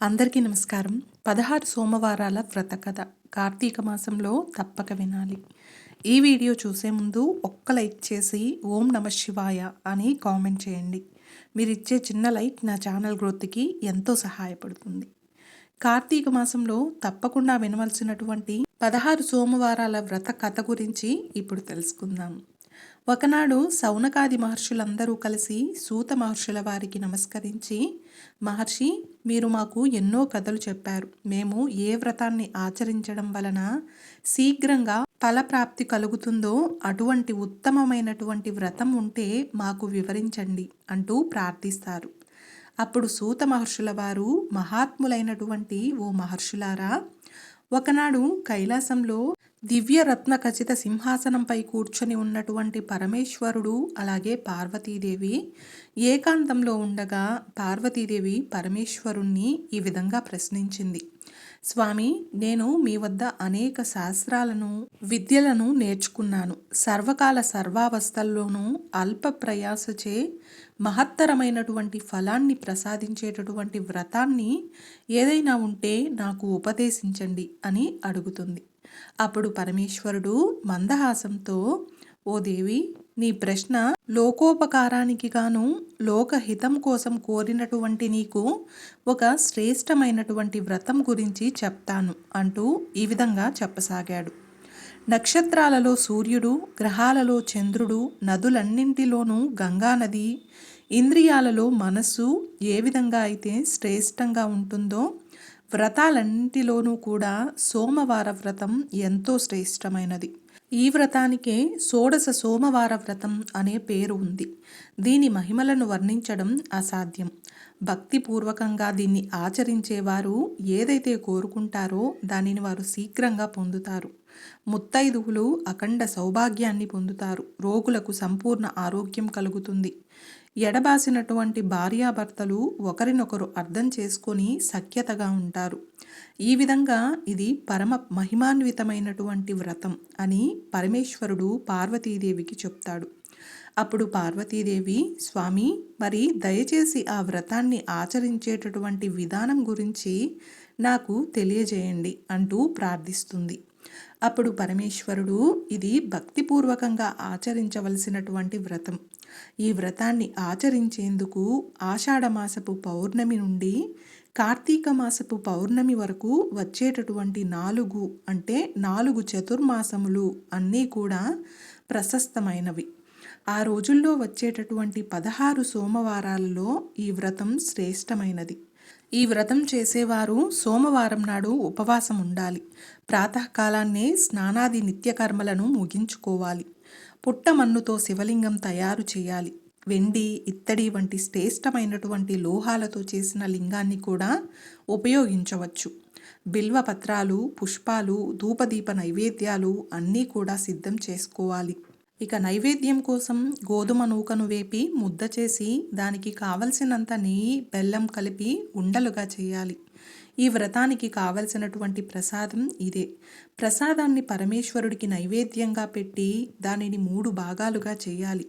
అందరికీ నమస్కారం. పదహారు సోమవారాల వ్రత కథ. కార్తీక మాసంలో తప్పక వినాలి. ఈ వీడియో చూసే ముందు ఒక్క లైక్ చేసి ఓం నమ శివాయ అని కామెంట్ చేయండి. మీరు ఇచ్చే చిన్న లైక్ నా ఛానల్ గ్రోత్కి ఎంతో సహాయపడుతుంది. కార్తీక మాసంలో తప్పకుండా వినవలసినటువంటి పదహారు సోమవారాల వ్రత కథ గురించి ఇప్పుడు తెలుసుకుందాం. ఒకనాడు సౌనకాది మహర్షులందరూ కలిసి సూత మహర్షుల వారికి నమస్కరించి మహర్షి మీరు మాకు ఎన్నో కథలు చెప్పారు. మేము ఏ వ్రతాన్ని ఆచరించడం వలన శీఘ్రంగా ఫలప్రాప్తి కలుగుతుందో అటువంటి ఉత్తమమైనటువంటి వ్రతం ఉంటే మాకు వివరించండి అంటూ ప్రార్థిస్తారు. అప్పుడు సూత మహర్షుల వారు మహాత్ములైనటువంటి ఓ మహర్షులారా ఒకనాడు కైలాసంలో దివ్య రత్న ఖచ్చిత సింహాసనంపై కూర్చొని ఉన్నటువంటి పరమేశ్వరుడు అలాగే పార్వతీదేవి ఏకాంతంలో ఉండగా పార్వతీదేవి పరమేశ్వరుణ్ణి ఈ విధంగా ప్రశ్నించింది. స్వామి నేను మీ వద్ద అనేక శాస్త్రాలను విద్యలను నేర్చుకున్నాను. సర్వకాల సర్వావస్థల్లోనూ అల్ప ప్రయాసచే మహత్తరమైనటువంటి ఫలాన్ని ప్రసాదించేటటువంటి వ్రతాన్ని ఏదైనా ఉంటే నాకు ఉపదేశించండి అని అడుగుతుంది. అప్పుడు పరమేశ్వరుడు మందహాసంతో ఓ దేవి నీ ప్రశ్న లోకోపకారానికి గాను లోకహితం కోసం కోరినటువంటి నీకు ఒక శ్రేష్టమైనటువంటి వ్రతం గురించి చెప్తాను అంటూ ఈ విధంగా చెప్పసాగాడు. నక్షత్రాలలో సూర్యుడు గ్రహాలలో చంద్రుడు నదులన్నింటిలోనూ గంగానది ఇంద్రియాలలో మనస్సు ఏ విధంగా అయితే శ్రేష్టంగా ఉంటుందో వ్రతాలన్నింటిలోనూ కూడా సోమవార వ్రతం ఎంతో శ్రేష్టమైనది. ఈ వ్రతానికే షోడశ సోమవార వ్రతం అనే పేరు ఉంది. దీని మహిమలను వర్ణించడం అసాధ్యం. భక్తిపూర్వకంగా దీన్ని ఆచరించేవారు ఏదైతే కోరుకుంటారో దానిని వారు శీఘ్రంగా పొందుతారు. ముత్తైదువులు అఖండ సౌభాగ్యాన్ని పొందుతారు. రోగులకు సంపూర్ణ ఆరోగ్యం కలుగుతుంది. ఎడబాసినటువంటి భార్యాభర్తలు ఒకరినొకరు అర్థం చేసుకొని సఖ్యతగా ఉంటారు. ఈ విధంగా ఇది పరమ మహిమాన్వితమైనటువంటి వ్రతం అని పరమేశ్వరుడు పార్వతీదేవికి చెప్తాడు. అప్పుడు పార్వతీదేవి స్వామి మరి దయచేసి ఆ వ్రతాన్ని ఆచరించేటటువంటి విధానం గురించి నాకు తెలియజేయండి అంటూ ప్రార్థిస్తుంది. అప్పుడు పరమేశ్వరుడు ఇది భక్తిపూర్వకంగా ఆచరించవలసినటువంటి వ్రతం. ఈ వ్రతాన్ని ఆచరించేందుకు ఆషాఢమాసపు పౌర్ణమి నుండి కార్తీక మాసపు పౌర్ణమి వరకు వచ్చేటటువంటి నాలుగు అంటే నాలుగు చతుర్మాసములు అన్నీ కూడా ప్రశస్తమైనవి. ఆ రోజుల్లో వచ్చేటటువంటి పదహారు సోమవారాలలో ఈ వ్రతం శ్రేష్టమైనది. ఈ వ్రతం చేసేవారు సోమవారం నాడు ఉపవాసం ఉండాలి ప్రాతకాలాన్నే స్నానాది నిత్యకర్మలను ముగించుకోవాలి. పుట్టమన్నుతో శివలింగం తయారు చేయాలి. వెండి ఇత్తడి వంటి శ్రేష్టమైనటువంటి లోహాలతో చేసిన లింగాన్ని కూడా ఉపయోగించవచ్చు. బిల్వ పత్రాలు పుష్పాలు ధూపదీప నైవేద్యాలు అన్నీ కూడా సిద్ధం చేసుకోవాలి. ఇక నైవేద్యం కోసం గోధుమ నూకను వేపి ముద్ద చేసి దానికి కావలసినంత నెయ్యి బెల్లం కలిపి ఉండలుగా చేయాలి. ఈ వ్రతానికి కావలసినటువంటి ప్రసాదం ఇదే. ప్రసాదాన్ని పరమేశ్వరుడికి నైవేద్యంగా పెట్టి దానిని మూడు భాగాలుగా చేయాలి.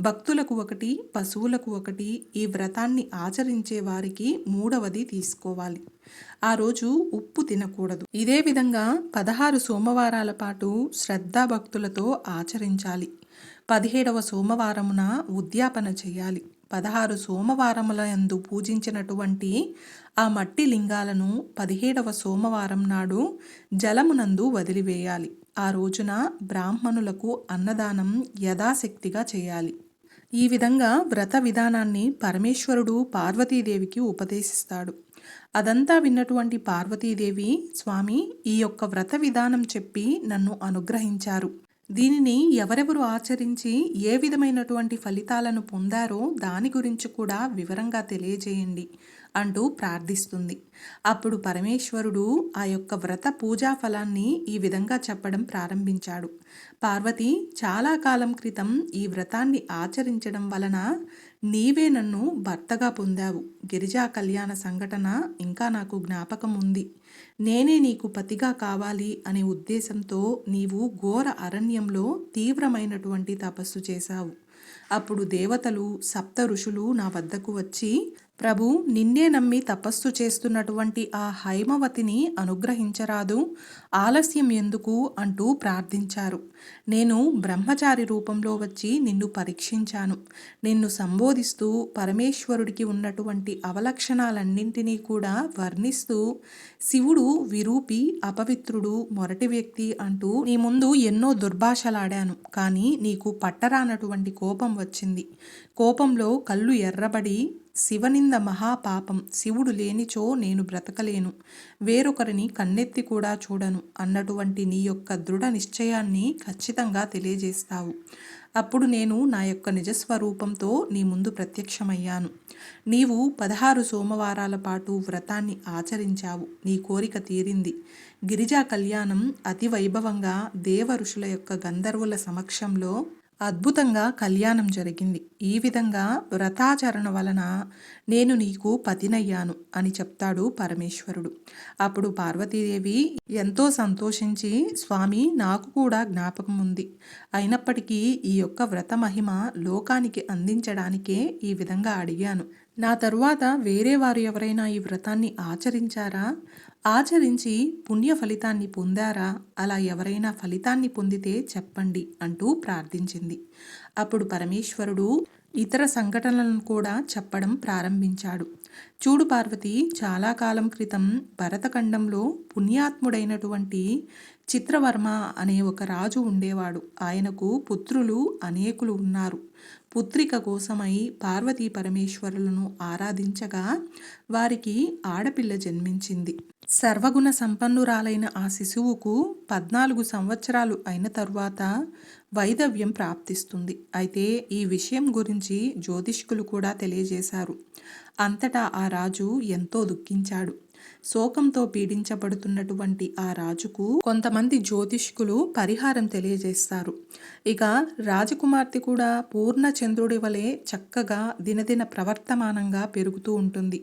భక్తులకు ఒకటి పశువులకు ఒకటి ఈ వ్రతాన్ని ఆచరించే వారికి మూడవది తీసుకోవాలి. ఆ రోజు ఉప్పు తినకూడదు. ఇదే విధంగా పదహారు సోమవారాల పాటు శ్రద్ధాభక్తులతో ఆచరించాలి. పదిహేడవ సోమవారమున ఉద్యాపన చేయాలి. పదహారు సోమవారముల యందు పూజించినటువంటి ఆ మట్టి లింగాలను పదిహేడవ సోమవారం నాడు జలమునందు వదిలివేయాలి. ఆ రోజున బ్రాహ్మణులకు అన్నదానం యథాశక్తిగా చేయాలి. ఈ విధంగా వ్రత విధానాన్ని పరమేశ్వరుడు పార్వతీదేవికి ఉపదేశిస్తాడు. అదంతా విన్నటువంటి పార్వతీదేవి స్వామి ఈ యొక్క వ్రత విధానం చెప్పి నన్ను అనుగ్రహించారు. దీనిని ఎవరెవరు ఆచరించి ఏ విధమైనటువంటి ఫలితాలను పొందారో దాని గురించి కూడా వివరంగా తెలియజేయండి అంటూ ప్రార్థిస్తుంది. అప్పుడు పరమేశ్వరుడు ఆ యొక్క వ్రత పూజా ఫలాన్ని ఈ విధంగా చెప్పడం ప్రారంభించాడు. పార్వతి చాలా కాలం క్రితం ఈ వ్రతాన్ని ఆచరించడం వలన నీవే నన్ను భర్తగా పొందావు. గిరిజా కళ్యాణ సంఘటన ఇంకా నాకు జ్ఞాపకం ఉంది నేనే నీకు పతిగా కావాలి అనే ఉద్దేశంతో నీవు ఘోర అరణ్యంలో తీవ్రమైనటువంటి తపస్సు చేశావు. అప్పుడు దేవతలు సప్త ఋషులు నా వద్దకు వచ్చి ప్రభు నిన్నే నమ్మి తపస్సు చేస్తున్నటువంటి ఆ హైమవతిని అనుగ్రహించరాదు ఆలస్యం ఎందుకు అంటూ ప్రార్థించారు. నేను బ్రహ్మచారి రూపంలో వచ్చి నిన్ను పరీక్షించాను. నిన్ను సంబోధిస్తూ పరమేశ్వరుడికి ఉన్నటువంటి అవలక్షణాలన్నింటినీ కూడా వర్ణిస్తూ శివుడు విరూపి అపవిత్రుడు మొరటి వ్యక్తి అంటూ నీ ముందు ఎన్నో దుర్భాషలాడాను. కానీ నీకు పట్టరానటువంటి కోపం వచ్చింది. కోపంలో కళ్ళు ఎర్రబడి శివనింద మహాపాపం శివుడు లేనిచో నేను బ్రతకలేను వేరొకరిని కన్నెత్తి కూడా చూడను అన్నటువంటి నీ యొక్క దృఢ నిశ్చయాన్ని ఖచ్చితంగా తెలియజేస్తావు. అప్పుడు నేను నా యొక్క నిజస్వరూపంతో నీ ముందు ప్రత్యక్షమయ్యాను. నీవు పదహారు సోమవారాల పాటు వ్రతాన్ని ఆచరించావు నీ కోరిక తీరింది. గిరిజా కళ్యాణం అతి వైభవంగా దేవ ఋషుల యొక్క గంధర్వుల సమక్షంలో అద్భుతంగా కళ్యాణం జరిగింది. ఈ విధంగా వ్రతాచరణ వలన నేను నీకు పతినయ్యాను అని చెప్తాడు పరమేశ్వరుడు. అప్పుడు పార్వతీదేవి ఎంతో సంతోషించి స్వామి నాకు కూడా జ్ఞాపకం ఉంది. అయినప్పటికీ ఈ యొక్క వ్రత మహిమ లోకానికి అందించడానికే ఈ విధంగా అడిగాను. నా తరువాత వేరే వారు ఎవరైనా ఈ వ్రతాన్ని ఆచరించారా? ఆచరించి పుణ్య ఫలితాన్ని పొందారా? అలా ఎవరైనా ఫలితాన్ని పొందితే చెప్పండి అంటూ ప్రార్థించింది. అప్పుడు పరమేశ్వరుడు ఇతర సంఘటనలను కూడా చెప్పడం ప్రారంభించాడు. చూడు పార్వతి చాలా కాలం క్రితం భరతఖండంలో పుణ్యాత్ముడైనటువంటి చిత్రవర్మ అనే ఒక రాజు ఉండేవాడు. ఆయనకు పుత్రులు అనేకులు ఉన్నారు. పుత్రిక కోసమై పార్వతీ పరమేశ్వరులను ఆరాధించగా వారికి ఆడపిల్ల జన్మించింది. సర్వగుణ సంపన్నురాలైన ఆ శిశువుకు పద్నాలుగు సంవత్సరాలు అయిన తరువాత వైదవ్యం ప్రాప్తిస్తుంది. అయితే ఈ విషయం గురించి జ్యోతిష్కులు కూడా తెలియజేశారు. అంతటా ఆ రాజు ఎంతో దుఃఖించాడు. శోకంతో పీడించబడుతున్నటువంటి ఆ రాజుకు కొంతమంది జ్యోతిష్కులు పరిహారం తెలియజేస్తారు. ఇక రాజకుమార్తె కూడా పూర్ణ చంద్రుడి వలె చక్కగా దినదిన ప్రవర్తమానంగా పెరుగుతూ ఉంటుంది.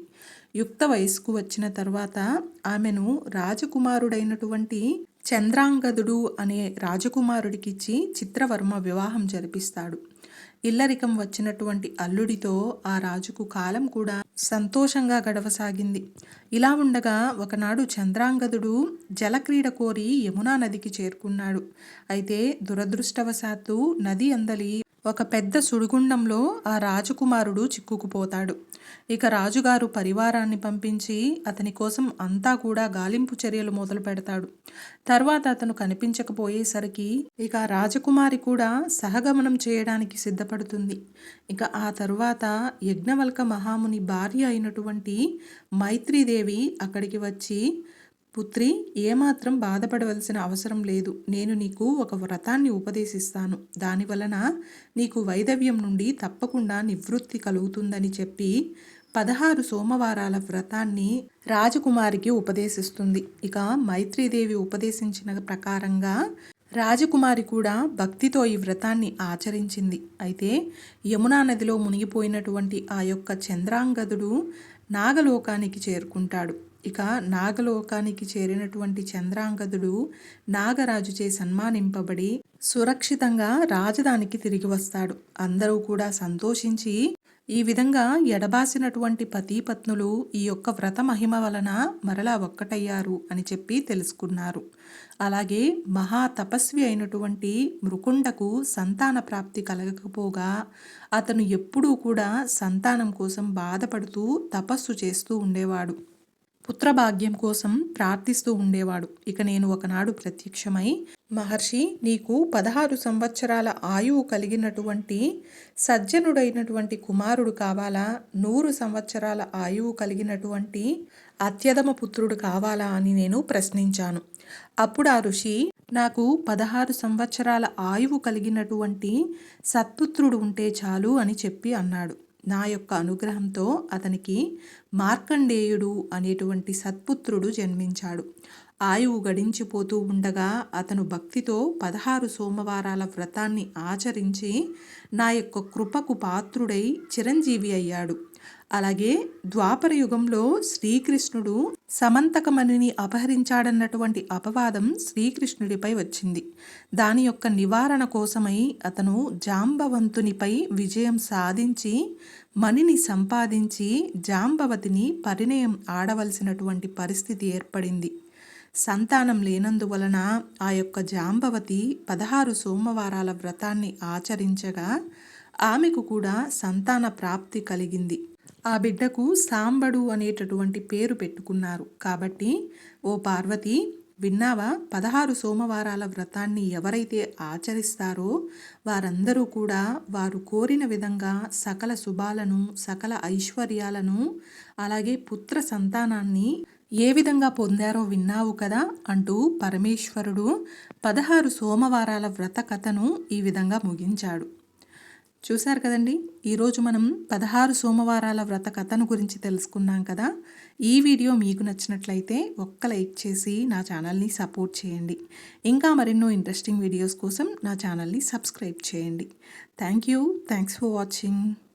యుక్త వయస్సుకు వచ్చిన తర్వాత ఆమెను రాజకుమారుడైనటువంటి చంద్రాంగదుడు అనే రాజకుమారుడికిచ్చి చిత్రవర్మ వివాహం జరిపిస్తాడు. ఇల్లరికం వచ్చినటువంటి అల్లుడితో ఆ రాజుకు కాలం కూడా సంతోషంగా గడవసాగింది. ఇలా ఉండగా ఒకనాడు చంద్రాంగదుడు జలక్రీడ కోరి యమునా నదికి చేరుకున్నాడు. అయితే దురదృష్టవశాత్తు నది అందలి ఒక పెద్ద సుడిగుండంలో ఆ రాజకుమారుడు చిక్కుకుపోతాడు. ఇక రాజుగారు పరివారాన్ని పంపించి అతని కోసం అంతా కూడా గాలింపు చర్యలు మొదలు పెడతాడు. తర్వాత అతను కనిపించకపోయేసరికి ఇక రాజకుమారి కూడా సహగమనం చేయడానికి సిద్ధపడుతుంది. ఇక ఆ తరువాత యజ్ఞవల్క మహాముని భార్య అయినటువంటి మైత్రీదేవి అక్కడికి వచ్చి పుత్రి ఏమాత్రం బాధపడవలసిన అవసరం లేదు. నేను నీకు ఒక వ్రతాన్ని ఉపదేశిస్తాను. దాని వలన నీకు వైదవ్యం నుండి తప్పకుండా నివృత్తి కలుగుతుందని చెప్పి పదహారు సోమవారాల వ్రతాన్ని రాజకుమారికి ఉపదేశిస్తుంది. ఇక మైత్రీదేవి ఉపదేశించిన ప్రకారంగా రాజకుమారి కూడా భక్తితో ఈ వ్రతాన్ని ఆచరించింది. అయితే యమునా నదిలో మునిగిపోయినటువంటి ఆ యొక్క చంద్రాంగదుడు నాగలోకానికి చేరుకుంటాడు. ఇక నాగలోకానికి చేరినటువంటి చంద్రాంగదుడు నాగరాజుచే సన్మానింపబడి సురక్షితంగా రాజధానికి తిరిగి వస్తాడు. అందరూ కూడా సంతోషించి ఈ విధంగా ఎడబాసినటువంటి పతిపత్నులు ఈ యొక్క వ్రత మహిమ వలన మరలా ఒక్కటయ్యారు అని చెప్పి తెలుసుకున్నారు. అలాగే మహా తపస్వి అయినటువంటి మృకుండకు సంతాన ప్రాప్తి కలగకపోగా అతను ఎప్పుడూ కూడా సంతానం కోసం బాధపడుతూ తపస్సు చేస్తూ ఉండేవాడు. పుత్రభాగ్యం కోసం ప్రార్థిస్తూ ఉండేవాడు. ఇక నేను ఒకనాడు ప్రత్యక్షమై మహర్షి నీకు పదహారు సంవత్సరాల ఆయువు కలిగినటువంటి సజ్జనుడైనటువంటి కుమారుడు కావాలా? నూరు సంవత్సరాల ఆయువు కలిగినటువంటి అత్యధమ పుత్రుడు కావాలా? అని నేను ప్రశ్నించాను. అప్పుడు ఆ ఋషి నాకు పదహారు సంవత్సరాల ఆయువు కలిగినటువంటి సత్పుత్రుడు ఉంటే చాలు అని చెప్పి అన్నాడు. నా యొక్క అనుగ్రహంతో అతనికి మార్కండేయుడు అనేటువంటి సత్పుత్రుడు జన్మించాడు. ఆయువు గడించిపోతూ ఉండగా అతను భక్తితో పదహారు సోమవారాల వ్రతాన్ని ఆచరించి నా యొక్క కృపకు పాత్రుడై చిరంజీవి అయ్యాడు. అలాగే ద్వాపర యుగంలో శ్రీకృష్ణుడు సమంతకమణిని అపహరించాడన్నటువంటి అపవాదం శ్రీకృష్ణుడిపై వచ్చింది. దాని యొక్క నివారణ కోసమై అతను జాంబవంతునిపై విజయం సాధించి మణిని సంపాదించి జాంబవతిని పరిణయం ఆడవలసినటువంటి పరిస్థితి ఏర్పడింది. సంతానం లేనందువలన ఆ యొక్క జాంబవతి పదహారు సోమవారాల వ్రతాన్ని ఆచరించగా ఆమెకు కూడా సంతాన ప్రాప్తి కలిగింది. ఆ బిడ్డకు సాంబడు అనేటటువంటి పేరు పెట్టుకున్నారు. కాబట్టి ఓ పార్వతి విన్నావా? పదహారు సోమవారాల వ్రతాన్ని ఎవరైతే ఆచరిస్తారో వారందరూ కూడా వారు కోరిన విధంగా సకల శుభాలను సకల ఐశ్వర్యాలను అలాగే పుత్ర సంతానాన్ని ఏ విధంగా పొందారో విన్నావు కదా అంటూ పరమేశ్వరుడు పదహారు సోమవారాల వ్రత కథను ఈ విధంగా ముగించాడు. చూశారు కదండి? ఈరోజు మనం పదహారు సోమవారాల వ్రత కథను గురించి తెలుసుకున్నాం కదా? ఈ వీడియో మీకు నచ్చినట్లయితే ఒక్క లైక్ చేసి నా ఛానల్ని సపోర్ట్ చేయండి. ఇంకా మరెన్నో ఇంట్రెస్టింగ్ వీడియోస్ కోసం నా ఛానల్ని సబ్స్క్రైబ్ చేయండి. Thank you. Thanks for watching.